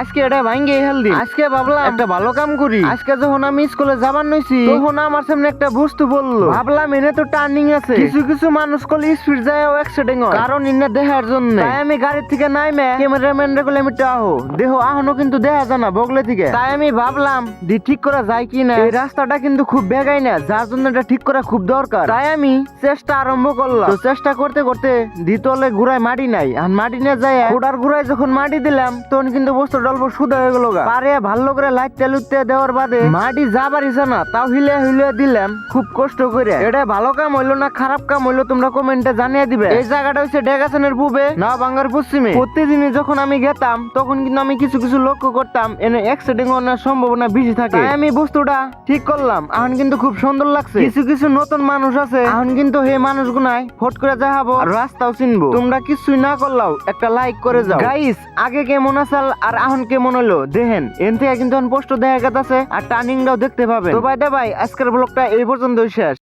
আজকে এটা ভাঙ্গে হেলদি আজকে ভাবলাম একটা ভালো কাম করি। আজকে যখন আমি স্কুলে যাবার নইছি তখন আমার সামনে একটা বস্তু বলল ভাবলাম এনে তো টার্নিং আছে। কিছু কিছু মানুষ কলে স্পিড যায় অ্যাক্সিডেন্ট হয়। কারণ ইন্না দেখার জন্য। তাই আমি গাড়ির থেকে নাইমে ক্যামেরাম্যান রে কলে আমি আহো। দেহ আহনো কিন্তু দেখা যায় না বগলে থেকে। তাই আমি ভাবলাম দি ঠিক করা যায় কি না? এই রাস্তাটা কিন্তু খুব বেগাই না যার জন্য এটা ঠিক করা খুব দরকার। তাই আমি চেষ্টা আরম্ভ করলাম। তো চেষ্টা করতে করতে দ্বিতলে ঘুরায় মাটি নাই। আর মাটি না যায় ওটার ঘুরায় যখন মাটি দিলাম তখন কিন্তু বস্তু অল্প সুদা হয়ে গেল পারে ভালো করে লাইট তেলুতে দেওয়ার বাদে মাটি যা পারিছে না তাও হিলে হিলে দিলাম খুব কষ্ট করে। এটা ভালো কাম হইল না খারাপ কাম হইল তোমরা কমেন্টে জানিয়ে দিবে। এই জায়গাটা হচ্ছে ডেগাসনের পূবে না বাঙ্গার পশ্চিমে। প্রতিদিনই যখন আমি গেতাম তখন কিন্তু আমি কিছু কিছু লক্ষ্য করতাম এনে অ্যাক্সিডেন্ট হওয়ার সম্ভাবনা বেশি থাকে। তাই আমি বস্তুটা ঠিক করলাম। এখন কিন্তু খুব সুন্দর লাগছে। কিছু কিছু নতুন মানুষ আছে। এখন কিন্তু হে মানুষগুনাই ফট করে যাহাবো রাস্তাও চিনবো। তোমরা কিছুই না করলাও একটা লাইক করে যাও। গাইস আগে কেমন আসাল আর এখন কেমন হলো? দেখেন, এন থেকে কিন্তু পোস্ট দেখা গেছে, আর টার্নিংটাও দেখতে পাবেন। তো ভাই দে ভাই আজকের ব্লগটা এই পর্যন্তই শেষ।